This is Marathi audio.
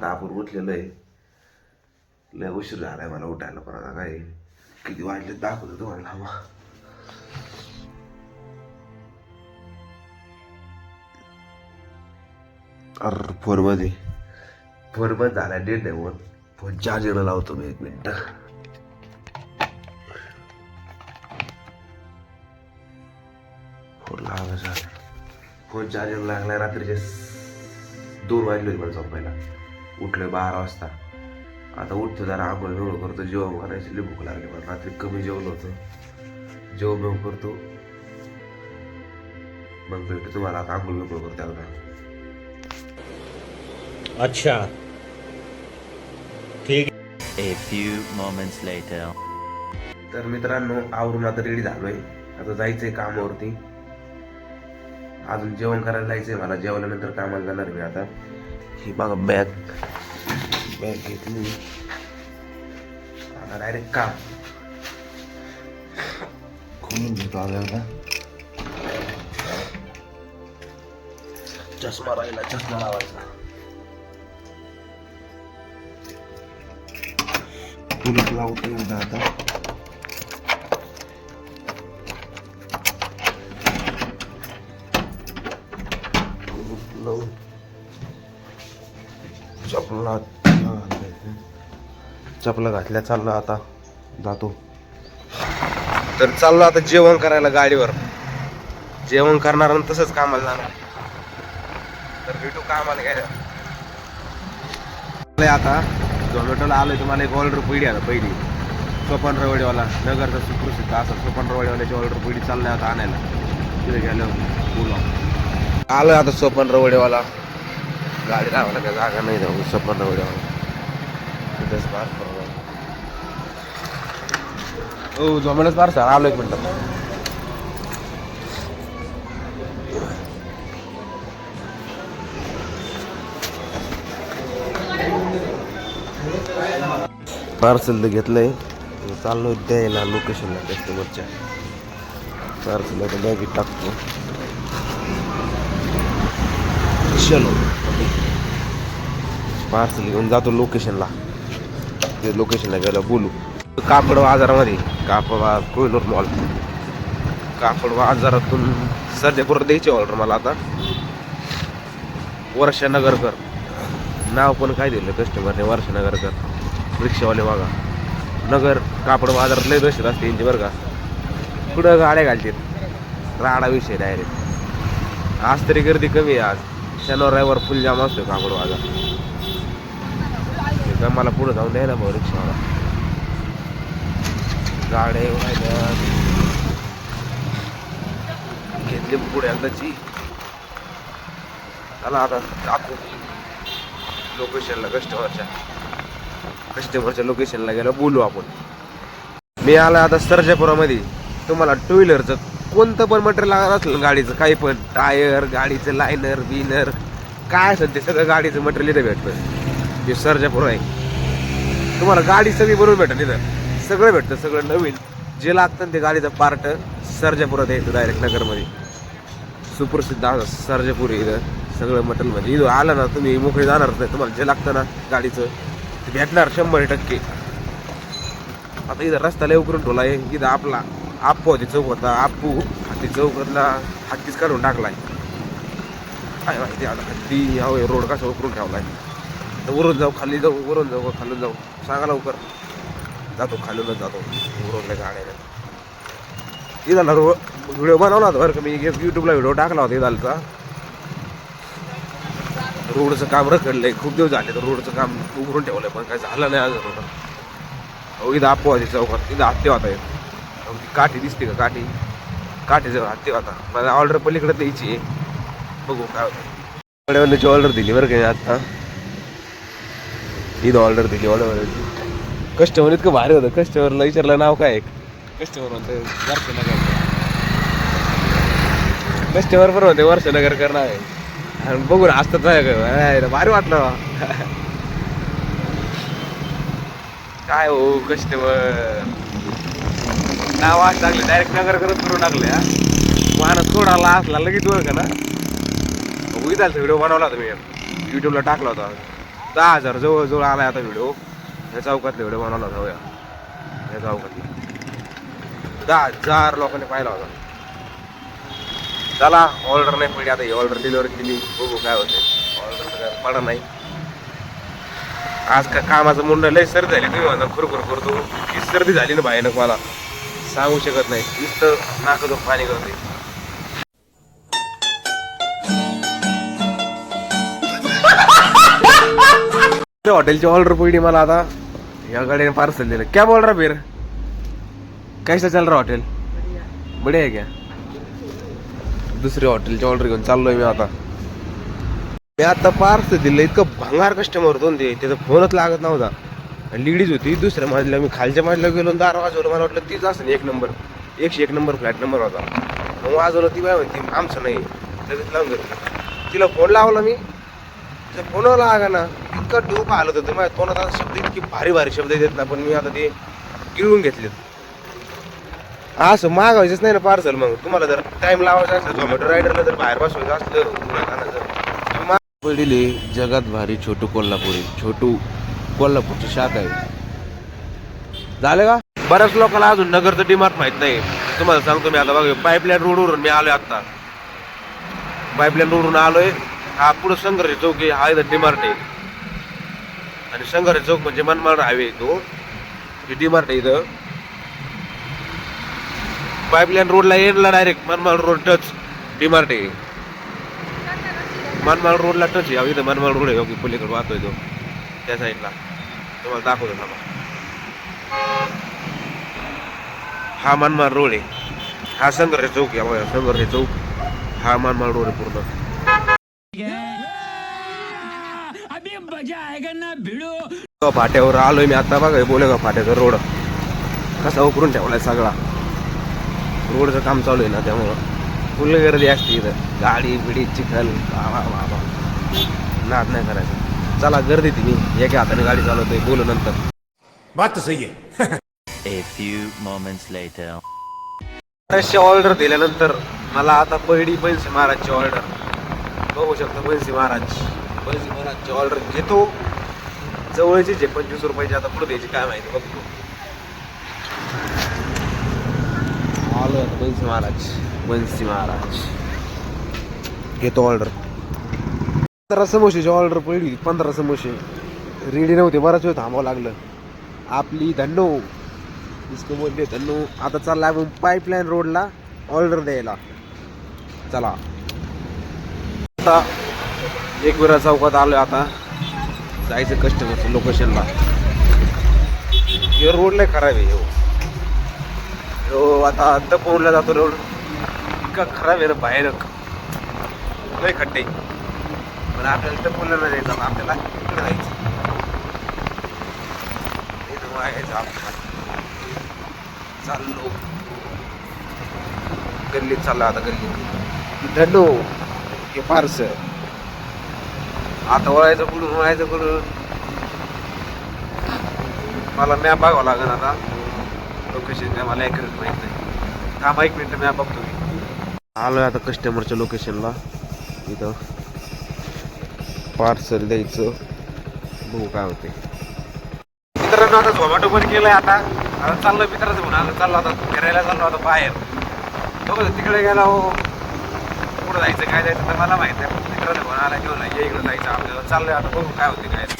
आता आपण उठलेलं आहे. लय उशीर झालाय मला उठायला पण आता काय किती वाजले दाखवतो तुम्हाला मग अर फोनमध्ये फोन बंद झाला डेट आहे म्हणून फोन चार्जिंगला लावतो मी एक मिनिट. फोन लावला फोन चार्जिंग लागला रात्रीचे दोन वाजले होते मला झोपायला. उठलोय बारा वाजता. आता उठतो जरा आंघोळ बिंघोळ करतो जेवण करायची लई भूक लागली मला. रात्री कमी जेवण होतं. जेवण बिवण करतो. मग भेटतो तुम्हाला. आता आंघोळ बिंघोळ करतो आता अच्छा. ठीक. A few moments later. तर मित्रांनो आवरून आता रेडी झालोय. आता जायचंय कामावरती. अजून जेवण करायला जायचंय मला. जेवल्यानंतर कामाला जाणार मी आता. ही बघा बॅग बॅग घेतली आता डायरेक्ट काम खोलून घेतो आता चष्मा राहिला चष्मा लावायचा कुलूप लावतो एकदा आता चपला चपला घातल्या चाललो आता. जातो. तर चाललो आता जेवण करायला गाडीवर. जेवण करणार आणि तसंच कामाला जाणार. तर भेटू कामाला काय आता. झोमॅटोला आलोय तुम्हाला एक ऑर्डर पहिली आला पहिली. सोपन रवडेवाला नगरचा सुप्रसिद्ध असा सोपन रवडेवाल्याची ऑर्डर पिढी चाललाय आता आणायला. तिथे गेलो बोलवा आलोय आता सोपन रवडेवाला गाडी लावायला काय जागा नाही जाऊ सोपन रवडेवाला तिथेच पास हो झोमॅटोच पार सर आलो एक मिनटं पार्सल तर घेतलंय चाललो द्यायला लोकेशनला कस्टमरच्या पार्सल आता बॅगेत टाकतो चलो पार्सल घेऊन जातो लोकेशनला ते लोकेशनला गेलं बोलू. कापड बाजारामध्ये कापड बाजार कोहिनूर मॉल कापड बाजारातून सध्यापुरात द्यायची ऑर्डर मला आता. वर्षा नगरकर. नाव पण काय दिलं कस्टमरने वर्षा नगरकर. रिक्षावाले बघा. नगर कापड बाजारात लय दहशत असते यांची बरं का. कुठं गाड्या घालतात? राडा विषय डायरेक्ट आज तरी गर्दी कमी आहे आज. शनिवार रविवार फुल जाम असतो कापड बाजार का मला पुढं जाऊन द्यायला भाऊ रिक्षावाला. गाड्या येऊन राहिल्या. घेतली पुढे एकदाची. चला आता जातो. लोकेशनला कस्टमरच्या कस्टमरच्या लोकेशनला गेलो बोलू आपण. मी आला आता सर्जापुरामध्ये. तुम्हाला टू व्हीलरचं कोणतं पण मटेरियल लागत असेल गाडीचं काही पण. टायर गाडीचं लायनर बिनर काय असेल ते सगळं गाडीचं मटेरियल इथं भेटतं. जे सर्जापूर आहे. तुम्हाला गाडी सगळी बरोबर भेटेल इथं सगळं भेटतं सगळं नवीन. जे लागतं ना ते गाडीचं पार्ट सर्जापुरात यायचं डायरेक्ट नगरमध्ये. सुप्रसिद्ध आहे सर्जापूर इथं. सगळं मटेरियल म्हणजे इथं आलं ना तुम्ही मोकळी जाणार नाही. तुम्हाला जे लागतं ना गाडीचं ते भेटणार शंभर टक्के. आता इथं रस्ता लय उकरून ठेवला आहे. इथं आपला आप्पू होती चौक होता. आप्पू हाती चौकातला हत्तीच काढून टाकलाय. काय माहिती आता हत्ती हवं रोड कसा उकरून ठेवलाय. तर वरून जाऊ खाली जाऊ वरून जाऊ का खालून जाऊ. सांगा लवकर. जातो खालूनच जातो. वरून गाड्या इथला रो व्हिडिओ बनवला होता बरं का मी. यूट्यूबला व्हिडिओ टाकला होता इथलचा रोडचं काम रखडलंय. खूप दिवस झाले तर रोडचं काम उघडून ठेवलंय पण काय झालं नाही अजून होतं अहो इथं आप्पू होती चौकात इथं हत्ते होता एक. ती काठी दिसते का काठी? काठीचं हत्ती होता. मला ऑर्डर पलीकडे द्यायची आहे बघू काय होतं ऑर्डर दिली बरं का आता. इथं ऑर्डर दिली ऑर्डर कस्टमर इतकं भारी होतं. कस्टमरला विचारलं नाव काय कस्टमर म्हणतं वर्षनगर कस्टमर पण म्हणते वर्षनगर करणार आहे. आणि बघून हसतात आहे का अरे, भारी वाटलं. काय हो कस्टमर नाव आज टाकले डायरेक्ट नगर करत करून टाकले हा. माणूस थोडाला असला लगेच ओळख ना. उगी झालं व्हिडिओ बनवला होता मी. युट्यूबला टाकला होता. दहा हजार जवळजवळ आला आता व्हिडिओ ह्या चौकातला व्हिडिओ बनवला जाऊया. या चौकातला. दहा हजार लोकांनी पाहिला होता. चला ऑर्डर नाही पडली. आता ही ऑर्डर डिलिव्हरी केली. बघू काय होते ऑर्डर काय पडा नाही. आज का कामाचं मुंडं लय सर्दी झाली. तुम्ही म्हणता खुरखुर करतो ही सर्दी झाली ना बाहेर मला. सांगू शकत नाही. नुसतं नाकं पाणी करते हॉटेलची ऑर्डर पडली मला आता. या गाडीने पार्सल दिलं. क्या बोल रहा फिर? कैसा चल रहा हॉटेल बढिया आहे क्या? दुसरी हॉटेलची ऑर्डर घेऊन चाललोय मी आता. मी आता पार्सल दिलं इतकं भंगार कस्टमर होतो ते. त्याचा फोनच लागत नव्हता. लेडीज होती दुसऱ्या मजल्या मी खालच्या मजल्या गेलो दार वाजवलं मला वाटलं तीच असं एक नंबर एकशे एक नंबर फ्लॅट नंबर होता. मग वाजवलं ती बाय म्हणते आमचं नाही. लगेच लावून तिला फोन लावला मी. तिचा फोनवर लागा ना इतका डोकं आलं होतं. माझ्या तोंडात आता शब्द इतके भारी भारी शब्द येत ना पण मी आता ते गिळून घेतलेत असं मागायचंच नाही ना पार्सल मग. तुम्हाला जर टाइम लावायचा असलं झोमॅटो रायडरला जर बाहेर बसवायचं असलं तुम्ही पडलेली जगात भारी छोटू कोल्हापुरी. छोटू कोल्हापूरची शाखा आहे. झालं का? बऱ्याच लोकांना अजून नगरचं डिमार्ट माहीत नाही. तुम्हाला सांगतो मी आता बघा पाईपलाईन रोडवरून मी आलोय आता. पाईपलाईन रोडवरून आलोय. हा पुढं संघर्ष चौक हा इथं डिमार्ट आहे. आणि संघर्ष चौक म्हणजे मनमाड हायवे तो. डी मार्ट आहे इथं. पाईपलाईन रोडला येणला direct Manmad road touch DMart आहे मनमाड रोडला टच आहे. इथं मनमाड रोड आहे. पलीकडे वाहतोय तो. त्या साईडला तुम्हाला दाखवतो थांबा. हा मनमाड रोड आहे. हा संघर्ष चौक आहे. संघर्ष चौक. हा मनमाड रोड आहे पूर्ण. तो फाट्यावर आलोय मी आता बघा बोले का फाट्याचा रोड? कसा उकरून ठेवलाय सगळा. रोडचं काम चालू आहे ना त्यामुळं. फुल गर्दी असते इथं. गाडी बिडी चिखल बाबा बाबा. नाद नाही करायचं. चला गर्दी ती मी. एका हाताने गाडी चालवतोय बोलू नंतर. बात सही है A few moments later. बऱ्याचशा ऑर्डर दिल्यानंतर मला आता पहिली पैसे महाराजची ऑर्डर. बघू शकता पैसे महाराज. महाराजची ऑर्डर घेतो. जवळची जे पंचवीस रुपयाची आता पुढे द्यायची काय माहिती बघतो. आलो आता बन्सी महाराज बन्सी महाराज. घेतो ऑर्डर पंधरा समोसेची ऑर्डर पडली पंधरा समोसे. रेडी नव्हते बराच वेळ थांबावं लागलं. आपली धन्नो. इसको बोलते धन्नो आता चालला आपण पाईपलाईन रोडला ऑर्डर द्यायला. चला. आता एक वेळा चौकात आलो आता. जायचं कस्टमरचं लोकेशनला हे रोड लय खराब आहे हो. हो आता दपवूनला जातो रोड इतका खराब आहे ना बाहेर. लय खड्डे. पण आपल्याला दपवूनला नाही जायचं आपल्याला इकडे जायचं. चाललो. गल्लीत चाललो आता गल्लीत. धन्नो हे फारसं. आता वळायचं कुठून वळायचं कुठून? मला मॅप बघावं लागेल आता. लोकेशन काय मला ॲक्युरेट माहीत नाही. थांबा एक मिनिट मॅप बघतो मी. आलोय आता कस्टमरच्या लोकेशनला इथं पार्सल द्यायचं. बघू काय होते. मित्रांनो आता झोमॅटो पण केलंय आता. आता चाललो मित्राचं म्हणून. आता चाललो आता फिरायला चाललो आता बाहेर. बघू तिकडे गेला. हो कुठं जायचं काय जायचं तर मला माहिती आहे. मित्राचं म्हणून आला घेऊन हो ये इकडं जायचं आपल्याला. चाललंय आता बघू काय होते काय